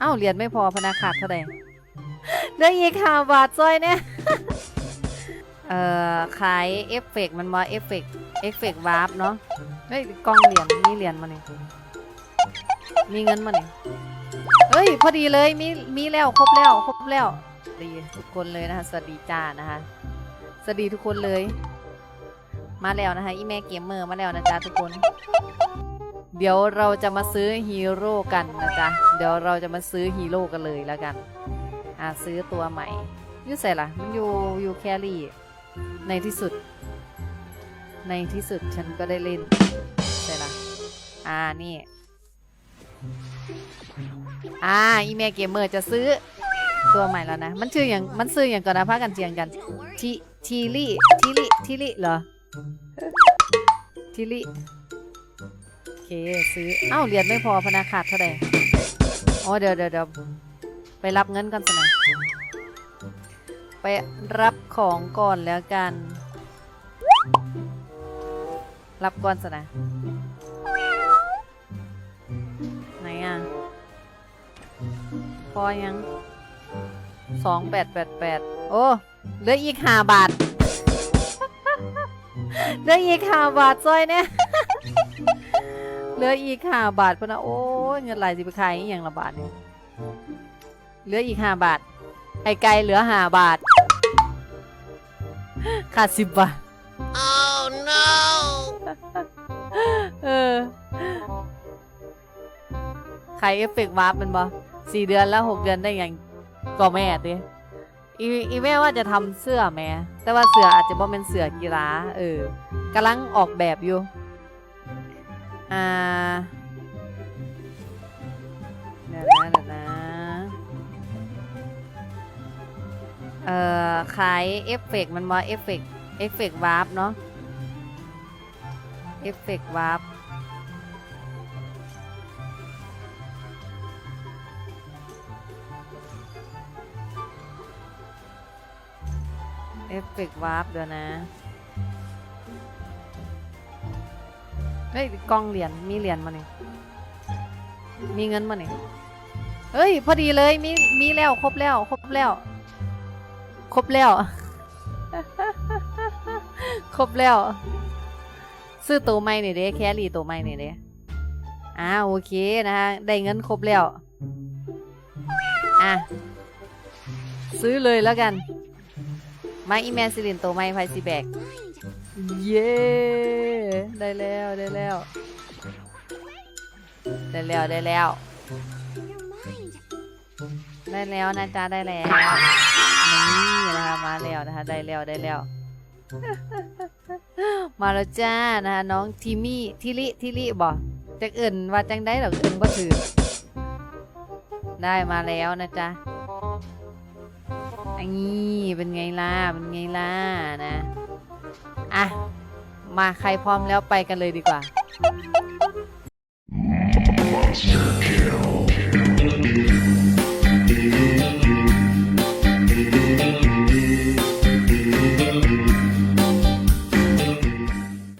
เอ้าเหรียญไม่พอพนาขาดเท่าไหร่ได้อีกห้าบาทจ้อยเนี่ย เอ่อขายเอฟเฟกต์มันมาเอฟเฟกต์เอฟเฟกต์วาร์ปเนาะเฮ้ยกล้องเหรียญมีเหรียญมาเนี่ยมีเงินมาเนี่ยเฮ้ยพอดีเลยมีมีแล้วครบแล้วครบแล้วดีทุกคนเลยนะคะ สวัสดีจ้านะคะ สวัสดีทุกคนเลย มาแล้วนะคะอีแม่เกมเมอร์มาแล้วนะจ๊ะทุกคน เดี๋ยวเราจะมาซื้อฮีโร่กันนะจ๊ะ เดี๋ยวเราจะมาซื้อฮีโร่กันเลยแล้วกัน อ่าซื้อตัวใหม่ยูใส่ละมันอยู่อยู่แครี่ ในที่สุด ในที่สุดฉันก็ได้เล่นใส่ละอ่านี่ อ่าอีเมลเกมเมอร์จะซื้อตัวใหม่แล้วนะ มันชื่ออย่างมันซื้ออย่างก่อนนะพากันเจียงกันทีทีลี่ทีลี่ทีลี่เหรอทีลี่ ซื้อเอ้าเหรียญไม่พอพนาขาดเท่าไหร่อ๋อเดี๋ยวเดี๋ยวเดี๋ยวไปรับเงินก่อนสินะไปรับของก่อนแล้วกัน รับก่อนสินะไหนอะ พอยังสองแปดแปดแปดโอ้เหลืออีกห้าบาทเหลืออีกห้าบาทจ้อยเนี่ย ลืออีกห้าบาทพะนะโอ้ยเงินไหลายสิไปขายอหย่างละบาทเนี่ยเหลืออีกห้าบาท ไอ้ไก่เหลือห้าบาท ขาดสิบบาท Oh no! เออขายเอฟเฟกต์วาร์ปมันบอสี่เดือนแล้วหกเดือนได้อย่างก็แม่ติอีอีแม่ว่าจะทำเสื้อแม่แต่ว่าเสื้ออาจจะบ่เป็นเสื้อกีฬาเออกำลังออกแบบอยู่ อ่าเดี๋ยวนะเดี๋ยวนะเอ่อขายเอฟเฟกต์มันมาเอฟเฟกต์เอฟเฟกต์วาร์ปเนาะเอฟเฟกต์วาร์ปเอฟเฟกต์วาร์ปเดี๋ยวนะ เฮ้ยกองเหรียญมีเหรียญมาเนี่ยมีเงินมาเนี่ยเฮ้ย พอดีเลยมีมีแล้วครบแล้วครบแล้ว ครบแล้ว ครบแล้ว ซื้อตัวใหม่นี่เด้แครี่ตัวใหม่นี่เด้อ่าโอเคนะคะได้เงินครบแล้ว อะ ซื้อเลยแล้วกัน มาอีแมนซิลินโตัวใหม่ไฟซีแบก เย้ได้แล้วได้แล้ว ได้แล้วได้แล้ว ได้แล้วนะจ๊ะได้แล้วนี่นะคะมาแล้วนะคะได้แล้วได้แล้ว มาแล้วจ้านะคะน้องทิมี่ทิลิทิลิบอกจักเอิ่นว่าจังได้หรอกเอิ่นบ่ถือได้มาแล้วนะจ๊ะ นี้เป็นไงล่ะ เป็นไงล่ะนะ อะ มาใครพร้อมแล้วไปกันเลยดีกว่า Monster Kill.